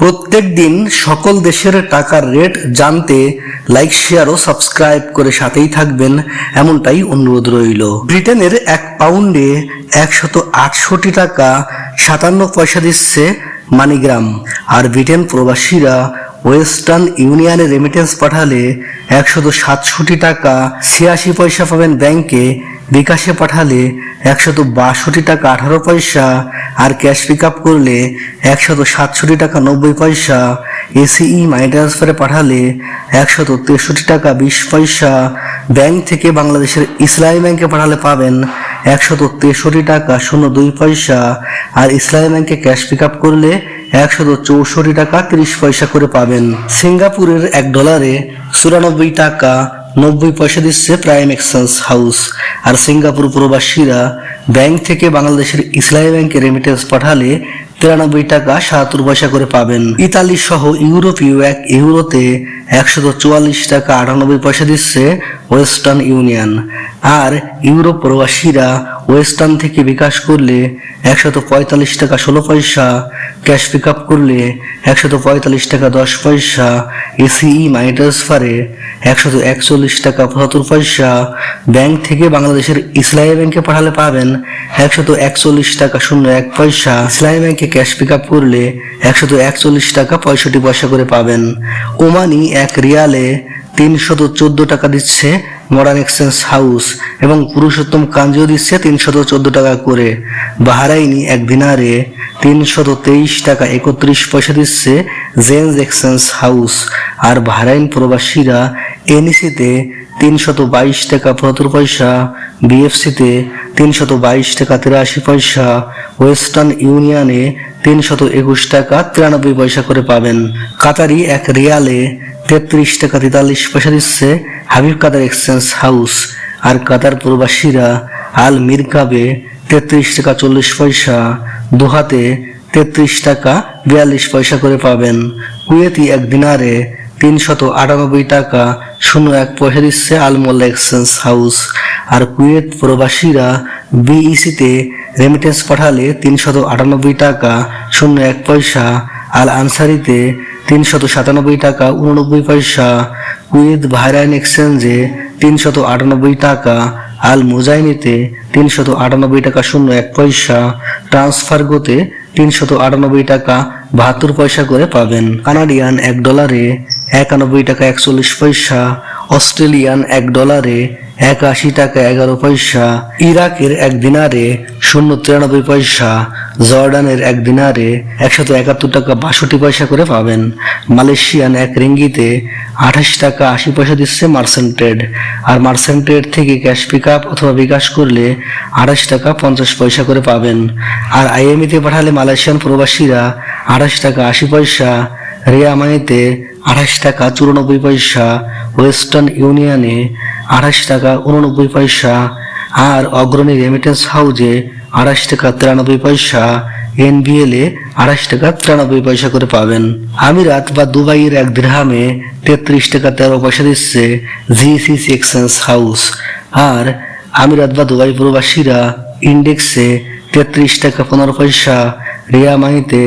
প্রত্যেক দিন সকল দেশের টাকার রেট জানতে লাইক শেয়ার ও সাবস্ক্রাইব করে সাথেই থাকবেন, এমনটাই অনুরোধ রইল। ব্রিটেনের এক পাউন্ডে একশত আটষট্টি টাকা সাতান্ন পয়সা দিচ্ছে মানিগ্রাম। আর ব্রিটেন প্রবাসীরা ওয়েস্টার্ন ইউনিয়নে রেমিটেন্স পাঠালে একশত সাতষট্টি টাকা ছিয়াশি পয়সা পাবেন ব্যাংকে বিকাশে পাঠালে একশত বাষট্টি টাকা আঠারো পয়সা আর ক্যাশ পিক আপ করলে একশত সাতষট্টি টাকা নব্বই পয়সা। এসিই মানি ট্রান্সফারে পাঠালে একশত তেষট্টি টাকা বিশ পয়সা। ব্যাংক থেকে বাংলাদেশের ইসলামী ব্যাংকে পাঠালে পাবেন একশত তেষট্টি টাকা শূন্য দুই পয়সা। আর ইসলামী ব্যাংকে ক্যাশ পিক আপ করলে একশত চৌষট্টি টাকা তিরিশ পয়সা করে পাবেন। সিঙ্গাপুরের এক ডলারে চুরানব্বই টাকা নব্বই পয়সা দিচ্ছে প্রাইম এক্সচেঞ্জ হাউস আর সিঙ্গাপুর প্রবাসীরা ব্যাংক থেকে বাংলাদেশের ইসলামী ব্যাংকে রেমিটেন্স পাঠালে তিরানব্বই টাকা সাহাত্তর পয়সা করে পাবেন। ইতালি সহ ইউরোপীয় এক ইউরোতে একশত চুয়াল্লিশ টাকা আটানব্বই পয়সা দিচ্ছে ওয়েস্টার্ন ইউনিয়ন। আর ইউরোপ প্রবাসীরা ওয়েস্টার্ন থেকে বিকাশ করলে একশত পঁয়তাল্লিশ টাকা ষোলো পয়সা, ক্যাশ পিক আপ করলে একশত পঁয়তাল্লিশ টাকা দশ পয়সা এসিই মানি ট্রান্সফারে একশত একচল্লিশ টাকা পঁচাত্তর পয়সা। ব্যাংক থেকে বাংলাদেশের ইসলামী ব্যাংকে পাঠালে পাবেন একশত একচল্লিশ টাকা শূন্য এক পয়সা। ইসলামী ব্যাংকে ক্যাশ পিক আপ করলে একশত একচল্লিশ টাকা পঁয়ষট্টি পয়সা করে পাবেন। ওমানি এক রিয়ালে তিনশত চোদ্দ টাকা দিচ্ছে মডার্ন এক্সচেঞ্জ হাউস এবং পুরুষোত্তম কাঞ্জিও দিচ্ছে তিনশত চোদ্দ টাকা করে। বাহারাইনি এক দিনারে তিনশত তেইশ টাকা একত্রিশ পয়সা দিচ্ছে জেন্স এক্সচেঞ্জ হাউস। আর বাহরাইন প্রবাসীরা এনইসিতে তিনশত বাইশ টাকা পঁচাত্তর পয়সা, বিএফসিতে তিনশত বাইশ টাকা তিরাশি পয়সা, ওয়েস্টার্ন ইউনিয়নে তিনশত একুশ টাকা তিরানব্বই পয়সা করে পাবেন। কাতারি এক রিয়ালে তেত্রিশ টাকা তেতাল্লিশ পয়সা দিচ্ছে হাবিব কাতার এক্সচেঞ্জ হাউস। আর কাতার প্রবাসীরা আল মিরকাবে তেত্রিশ টাকা চল্লিশ পয়সা, দোহাতে তেত্রিশ টাকা বিয়াল্লিশ পয়সা করে পাবেন। কুয়েতি এক দিনারে তিনশত আটানব্বই টাকা শূন্য এক পয়সা দিচ্ছে আলমোল্লা এক্সচেঞ্জ হাউস। আর কুয়েত প্রবাসীরা বিইসিতে রেমিটেন্স পাঠালে তিনশত আটানব্বই টাকা শূন্য এক পয়সা, আল আনসারিতে তিনশত সাতানব্বই টাকা, উননব্বই পয়সা কুয়েত বাহরাইন এক্সচেঞ্জে তিনশত আটানব্বই টাকা, আল মুজাইনিতে তিনশত আটানব্বই টাকা শূন্য এক পয়সা, ট্রান্সফারগোতে তিনশত আটানব্বই টাকা বাহাত্তর পয়সা করে পাবেন। কানাডিয়ান এক ডলারে একানব্বই টাকা একচল্লিশ পয়সা, অস্ট্রেলিয়ান এক ডলারে একাশি টাকা এগারো পয়সা। ইরাকের এক দিনারে শূন্য তিরানব্বই পয়সা। জর্ডানের এক দিনারে একশত একাত্তর টাকা বাষট্টি পয়সা করে পাবেন। মালয়েশিয়ান এক রিঙ্গিতে আঠাশ টাকা আশি পয়সা দিচ্ছে মার্সেন্টেড। আর মার্সেন্টেড থেকে ক্যাশ পিক আপ অথবা বিকাশ করলে আঠাশ টাকা পঞ্চাশ পয়সা করে পাবেন। আর আইএমইতে পাঠালে মালয়েশিয়ান প্রবাসীরা আঠাশ টাকা আশি পয়সা। রিয়া মানিতে আঠাশ টাকা চুরানব্বই পয়সা, ওয়েস্টার্ন ইউনিয়নে আঠাশ টাকা উননব্বই পয়সা আর অগ্রণী রেমিটেন্স হাউজে আঠাশ টাকা তিরানব্বই পয়সা এনবিএল এ আঠাশ টাকা তিরানব্বই পয়সা করে পাবেন। আমিরাত বা দুবাইয়ের এক দিরহামে তেত্রিশ টাকা তেরো পয়সা দিচ্ছে জিসিসি এক্সচেঞ্জ হাউস আর আমিরাত বা দুবাই প্রবাসীরা ইন্ডেক্সে তেত্রিশ টাকা পনেরো পয়সা রিয়া মানিতে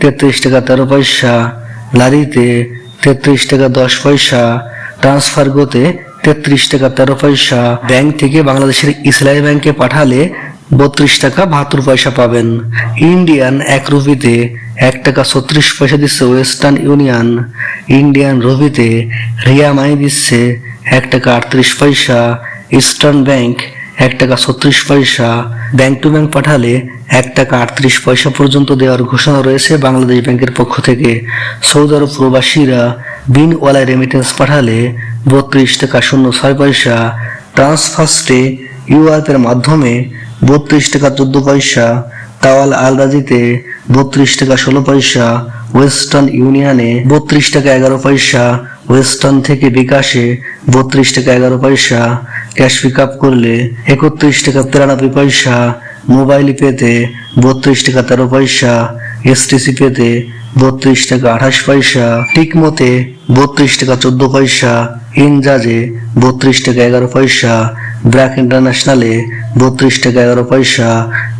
তেত্রিশ টাকা তেরো পয়সা লারিতে তেত্রিশ টাকা দশ পয়সা ট্রান্সফার গোতে তেত্রিশ টাকা তেরো পয়সা। ব্যাংক থেকে বাংলাদেশের ইসলামী ব্যাংকে পাঠালে বত্রিশ টাকা বাহাত্তর পয়সা পাবেন। ইন্ডিয়ান এক রুপিতে এক টাকা ছত্রিশ পয়সা দিচ্ছে ওয়েস্টার্ন ইউনিয়ন ইন্ডিয়ান রুপিতে রিয়া মানি দিচ্ছে এক টাকা আটত্রিশ পয়সা। ইস্টার্ন ব্যাংক এক টাকা ছত্রিশ পয়সা। ব্যাংক টু ব্যাংক পাঠালে এক টাকা আটত্রিশ পয়সা পর্যন্ত দেওয়ার ঘোষণা রয়েছে বাংলাদেশ ব্যাংকের পক্ষ থেকে। সৌদি আরব প্রবাসীরা বিন ওয়ালায় রেমিটেন্স পাঠালে বত্রিশ টাকা শূন্য ছয় পয়সা ট্রান্সফার্স্টে ইউআইপের মাধ্যমে বত্রিশ টাকা চোদ্দ পয়সা, তাওয়াল আল রাজিতে বত্রিশ টাকা ষোলো পয়সা, ওয়েস্টার্ন ইউনিয়নে বত্রিশ টাকা এগারো পয়সা ওয়েস্টার্ন থেকে বিকাশে বত্রিশ টাকা এগারো পয়সা, ক্যাশ পিক আপ করলে একত্রিশ টাকা তিরানব্বই পয়সা, মোবাইল পেতে বত্রিশ টাকা তেরো পয়সা, এসটিসি পেতে বত্রিশ টাকা আঠাশ পয়সা টিকমতে বত্রিশ টাকা চোদ্দ পয়সা, ইনজাজে বত্রিশ টাকা এগারো পয়সা ব্র্যাক ইন্টারন্যাশনালে বত্রিশ টাকা এগারো পয়সা।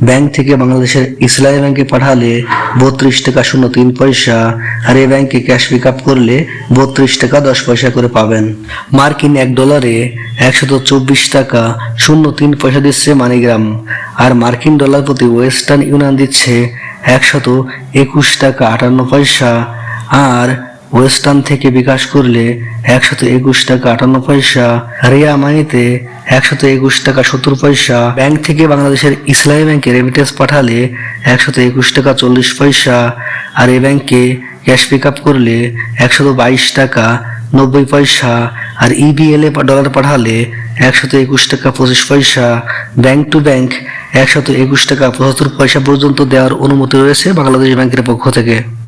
ব্যাংক থেকে বাংলাদেশের ইসলামী ব্যাংকে পাঠালে বত্রিশ টাকা শূন্য তিন পয়সা। আর এই ব্যাংকে ক্যাশ পিক আপ করলে বত্রিশ টাকা দশ পয়সা করে পাবেন। মার্কিন এক ডলারে একশত চব্বিশ টাকা শূন্য তিন পয়সা দিচ্ছে মানিগ্রাম আর মার্কিন ডলার প্রতি ওয়েস্টার্ন ইউনিয়ন দিচ্ছে একশত একুশ টাকা আটান্ন পয়সা। আর ওয়েস্টার্ন থেকে বিকাশ করলে একশত একুশ টাকা আটান্ন পয়সা রিয়া মানিতে একশত একুশ টাকা সত্তর পয়সা ব্যাংক থেকে বাংলাদেশের ইসলামী ব্যাংকে রেমিটেন্স পাঠালে একশত একুশ টাকা চল্লিশ পয়সা, আর এ ব্যাংকে ক্যাশ পিক আপ করলে একশত বাইশ টাকা নব্বই পয়সা, আর E ইবিএল এ ডলার পাঠালে একশত একুশ টাকা পঁচিশ পয়সা। ব্যাংক টু ব্যাংক একশত একুশ টাকা পঁচাত্তর পয়সা পর্যন্ত দেওয়ার অনুমতি রয়েছে বাংলাদেশ ব্যাংকের পক্ষ থেকে।